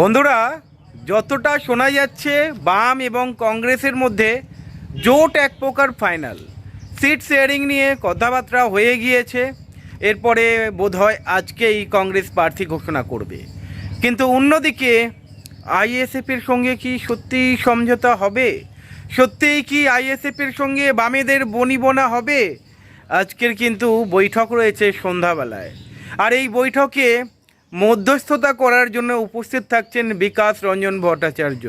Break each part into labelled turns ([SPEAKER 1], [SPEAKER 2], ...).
[SPEAKER 1] বন্ধুরা, যতটা শোনা যাচ্ছে বাম এবং কংগ্রেসের মধ্যে, জোট এক প্রকার ফাইনাল সিট শেয়ারিং নিয়ে কথাবার্তা হয়ে গিয়েছে, এরপরে বোধহয় আজকেই কংগ্রেস প্রার্থী ঘোষণা করবে। কিন্তু অন্যদিকে আইএসএফের সঙ্গে কি সত্যিই সমঝোতা হবে? সত্যিই কি আইএসএফের সঙ্গে বামেদের বনিবনা হবে? আজকের কিন্তু বৈঠক রয়েছে সন্ধ্যাবেলায়। আর এই বৈঠকে মধ্যস্থতা করার জন্য উপস্থিত থাকছেন বিকাশ রঞ্জন ভট্টাচার্য।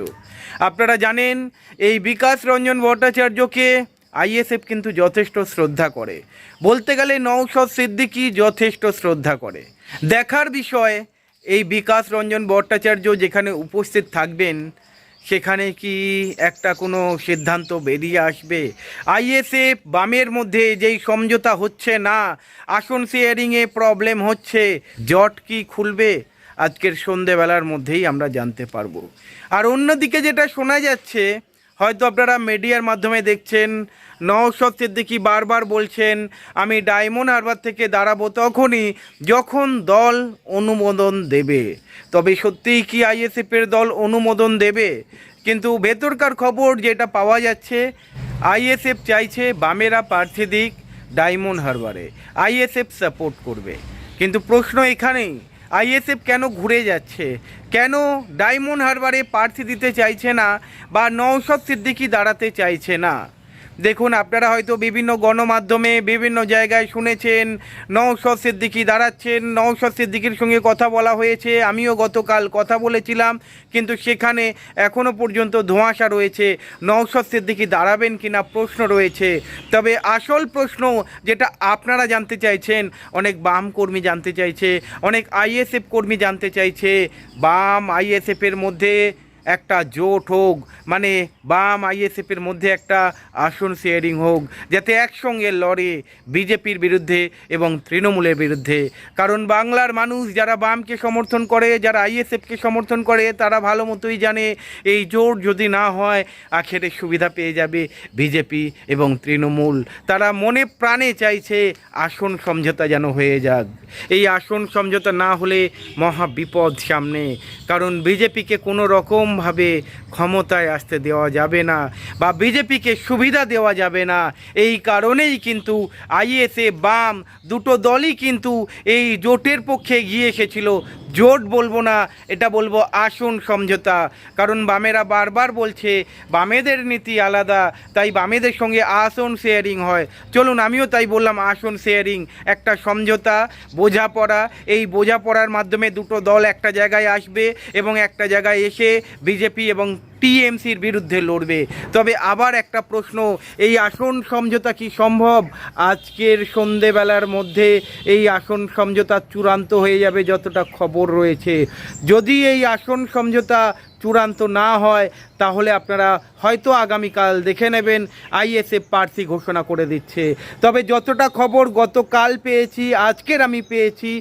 [SPEAKER 1] আপনারা জানেন, এই বিকাশ রঞ্জন ভট্টাচার্যকে আইএসএফ কিন্তু যথেষ্ট শ্রদ্ধা করে। বলতে গেলে নৌসদ সিদ্দিকি যথেষ্ট শ্রদ্ধা করে। দেখার বিষয়, এই বিকাশ রঞ্জন ভট্টাচার্য যেখানে উপস্থিত থাকবেন সেখানে কি একটা কোনো সিদ্ধান্ত বেরিয়ে আসবে? আইএসএফ বামের মধ্যে যেই সমঝোতা হচ্ছে না, আসন শেয়ারিংয়ে প্রবলেম হচ্ছে, জট কি খুলবে? আজকের সন্ধেবেলার মধ্যেই আমরা জানতে পারব। আর অন্যদিকে যেটা শোনা যাচ্ছে হয়তো আপনারা মিডিয়ার মাধ্যমে দেখছেন, নওশদ সিদ্দিকি বারবার বলছেন, আমি ডায়মন্ড হারবার থেকে দাঁড়াবো তখনই যখন দল অনুমোদন দেবে। তবে সত্যিই কি আইএসএফের দল অনুমোদন দেবে? কিন্তু ভেতরকার খবর যেটা পাওয়া যাচ্ছে, আইএসএফ চাইছে বামেরা প্রার্থী দিক ডায়মন্ড হারবারে। আইএসএফ সাপোর্ট করবে। কিন্তু প্রশ্ন এখানেই আইএসএফ কেন ঘুরে যাচ্ছে? কেন ডায়মন্ড হারবারে প্রার্থী দিতে চাইছে না বা নৌসব সিদ্দিকি দাঁড়াতে চাইছে না? দেখুন, আপনারা হয়তো বিভিন্ন গণমাধ্যমে বিভিন্ন জায়গায় শুনেছেন নৌসদ সিদ্দিকি দাঁড়াচ্ছেন নৌসদ সিদ্দিকির সঙ্গে কথা বলা হয়েছে, আমিও গতকাল কথা বলেছিলাম, কিন্তু সেখানে এখনও পর্যন্ত ধোঁয়াশা রয়েছে নৌসদ সিদ্দিকি দাঁড়াবেন কিনা প্রশ্ন রয়েছে। তবে আসল প্রশ্ন যেটা আপনারা জানতে চাইছেন, অনেক বাম কর্মী জানতে চাইছে, অনেক আইএসএফ কর্মী জানতে চাইছে, বাম আইএসএফের মধ্যে একটা জোট হোক মানে বাম আইএসএফের মধ্যে একটা আসন শেয়ারিং হোক, যাতে একসঙ্গে লড়ে বিজেপির বিরুদ্ধে এবং তৃণমূলের বিরুদ্ধে। কারণ বাংলার মানুষ যারা বামকে সমর্থন করে, যারা আইএসএফকে সমর্থন করে, তারা ভালো মতোই জানে এই জোট যদি না হয়, আখেরে সুবিধা পেয়ে যাবে বিজেপি এবং তৃণমূল। তারা মনে প্রাণে চাইছে আসন সমঝোতা যেন হয়ে যাক। এই আসন সমঝোতা না হলে মহা বিপদ সামনে। কারণ বিজেপিকে কোনো রকমভাবে ক্ষমতায় আসতে দেওয়া যাবে না বা বিজেপিকে সুবিধা দেওয়া যাবে না। এই কারণেই কিন্তু আইএসএ বাম দুটো দলই কিন্তু এই জোটের পক্ষে গিয়ে এসেছিল। জোট বলব না, এটা বলব আসন সমঝোতা। কারণ বামেরা বারবার বলছে, বামেদের নীতি আলাদা, তাই বামেদের সঙ্গে আসন শেয়ারিং হয়। চলুন, আমিও তাই বললাম, আসন শেয়ারিং একটা সমঝোতা, বোঝাপড়া, এই বোঝাপড়ার মাধ্যমে দুটো দল একটা জায়গায় আসবে এবং একটা জায়গায় এসে বিজেপি এবং টিএমসির বিরুদ্ধে লড়বে। তবে আবার একটা প্রশ্ন, এই আসন সমঝোতা কি সম্ভব? আজকের সন্ধেবেলার মধ্যে এই আসন সমঝোতা চূড়ান্ত হয়ে যাবে, যতটা খবর রয়েছে। যদি এই আসন সমঝোতা চূড়ান্ত না হয়, তাহলে আপনারা হয়তো আগামীকাল দেখে নেবেন আইএসএফ প্রার্থী ঘোষণা করে দিচ্ছে। তবে যতটা খবর গতকাল পেয়েছি, আজকের আমি পেয়েছি,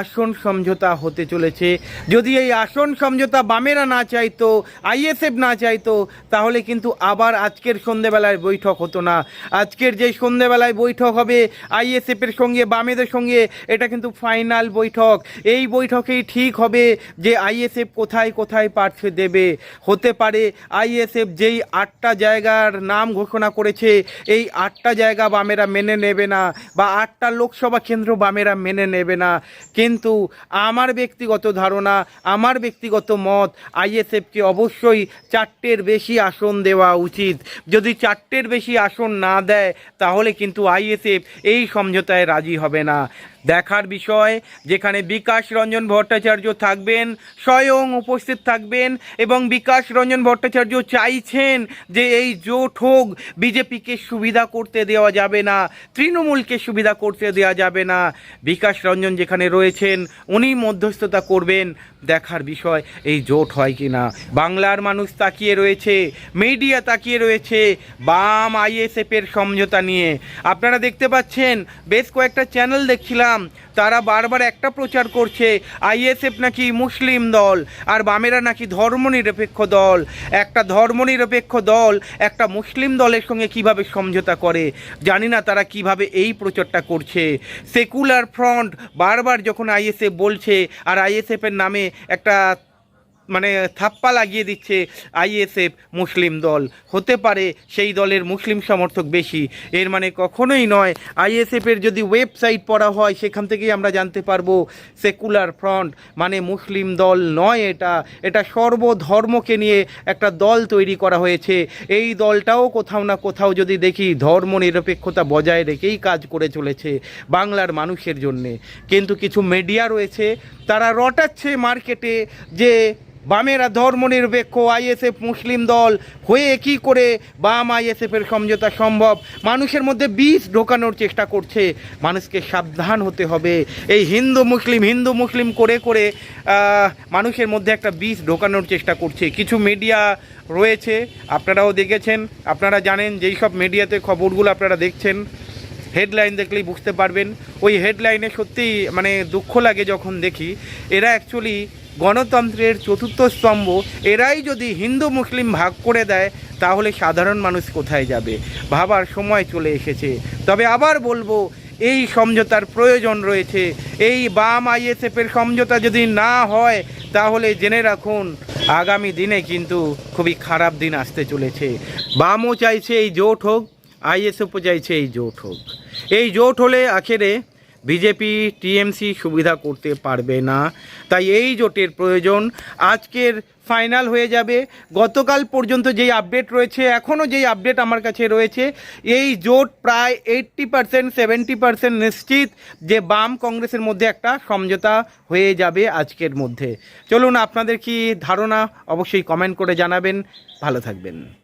[SPEAKER 1] আসন সমঝোতা হতে চলেছে। যদি এই আসন সমঝোতা বামেরা না চাইতো, আইএসএফ না চাইতো, তাহলে কিন্তু আবার আজকের সন্ধেবেলায় বৈঠক হতো না। আজকের যে সন্ধেবেলায় বৈঠক হবে, আইএসএফের সঙ্গে, বামেদের সঙ্গে, এটা কিন্তু ফাইনাল বৈঠক। এই বৈঠকেই ঠিক হবে যে আইএসএফ কোথায় কোথায় প্রার্থী দেবে। হতে পারে আইএসএফ যেই আটটা জায়গার নাম ঘোষণা করেছে, এই আটটা জায়গা বামেরা মেনে নেবে না বা আটটা লোকসভা কেন্দ্র বামেরা মেনে নেবে না। কিন্তু আমার ব্যক্তিগত ধারণা, আমার ব্যক্তিগত মত, আইএসএফকে অবশ্যই চারটের বেশি আসন দেওয়া উচিত। যদি চারটের বেশি আসন না দেয়, তাহলে কিন্তু আইএসএফ এই সমঝোতায় রাজি হবে না। দেখার বিষয়, যেখানে বিকাশ রঞ্জন ভট্টাচার্য থাকবেন, স্বয়ং উপস্থিত থাকবেন এবং বিকাশ রঞ্জন ভট্টাচার্য চাইছেন যে এই জোট হোক, বিজেপিকে সুবিধা করতে দেওয়া যাবে না, তৃণমূলকে সুবিধা করতে দেওয়া যাবে না। বিকাশ রঞ্জন যেখানে রয়েছেন উনি মধ্যস্থতা করবেন। দেখার বিষয়, এই জোট হয় কি না বাংলার মানুষ তাকিয়ে রয়েছে, মিডিয়া তাকিয়ে রয়েছে, বাম আইএসএফের সমঝোতা নিয়ে। আপনারা দেখতে পাচ্ছেন, বেশ কয়েকটা চ্যানেল দেখছিলাম। তারা বারবার একটা প্রচার করছে, আইএসএফ নাকি মুসলিম দল আর বামেরা নাকি ধর্মনিরপেক্ষ দল। একটা ধর্মনিরপেক্ষ দল একটা মুসলিম দলের সঙ্গে কীভাবে সমঝোতা করে? জানি না তারা কীভাবে এই প্রচারটা করছে। সেকুলার ফ্রন্ট বারবার যখন আইএসএফ বলছে, আর আইএসএফের নামে একটা মানে থাপ্পা লাগিয়ে দিচ্ছে আইএসএফ মুসলিম দল। হতে পারে সেই দলের মুসলিম সমর্থক বেশি। এর মানে কখনোই নয়, আইএসএফের যদি ওয়েবসাইট পড়া হয়, সেখান থেকেই আমরা জানতে পারব সেকুলার ফ্রন্ট মানে মুসলিম দল নয় এটা। এটা সর্বধর্মকে নিয়ে একটা দল তৈরি করা হয়েছে। এই দলটাও কোথাও না কোথাও যদি দেখি ধর্ম নিরপেক্ষতা বজায় রেখেই কাজ করে চলেছে বাংলার মানুষের জন্যে। কিন্তু কিছু মিডিয়া রয়েছে, তারা রটাচ্ছে মার্কেটে যে বামেরা ধর্মনিরপেক্ষ আইএসএফ মুসলিম দল, হয়ে কি করে বাম আইএসএফের সমঝোতা সম্ভব? মানুষের মধ্যে বিষ ঢোকানোর চেষ্টা করছে। মানুষকে সাবধান হতে হবে। এই হিন্দু মুসলিম হিন্দু মুসলিম করে করে মানুষের মধ্যে একটা বিষ ঢোকানোর চেষ্টা করছে। কিছু মিডিয়া রয়েছে, আপনারাও দেখেছেন। আপনারা জানেন, যেই সব মিডিয়াতে খবরগুলো আপনারা দেখছেন হেডলাইন দেখলেই বুঝতে পারবেন। ওই হেডলাইনে সত্যিই মানে দুঃখ লাগে যখন দেখি। এরা অ্যাকচুয়ালি গণতন্ত্রের চতুর্থ স্তম্ভ। এরাই যদি হিন্দু মুসলিম ভাগ করে দেয়, তাহলে সাধারণ মানুষ কোথায় যাবে? ভাবার সময় চলে এসেছে। তবে আবার বলব, এই সমঝোতার প্রয়োজন রয়েছে। এই বাম আইএসএফের সমঝোতা যদি না হয়, তাহলে জেনে রাখুন, আগামী দিনে কিন্তু খুবই খারাপ দিন আসতে চলেছে। বামও চাইছে এই জোট হোক আইএসএফও চাইছে এই জোট হোক। এই জোট হলে আখেরে বিজেপি, টিএমসি সুবিধা করতে পারবে না। তাই এই জোটের প্রয়োজন আজকের ফাইনাল হয়ে যাবে। গতকাল পর্যন্ত যেই আপডেট রয়েছে, এখনও যেই আপডেট আমার কাছে রয়েছে, এই জোট প্রায় এইট্টি পার্সেন্ট, সেভেন্টি পার্সেন্ট নিশ্চিত যে বাম কংগ্রেসের মধ্যে একটা সমঝোতা হয়ে যাবে আজকের মধ্যে। চলুন, আপনাদের কি ধারণা অবশ্যই কমেন্ট করে জানাবেন। ভালো থাকবেন।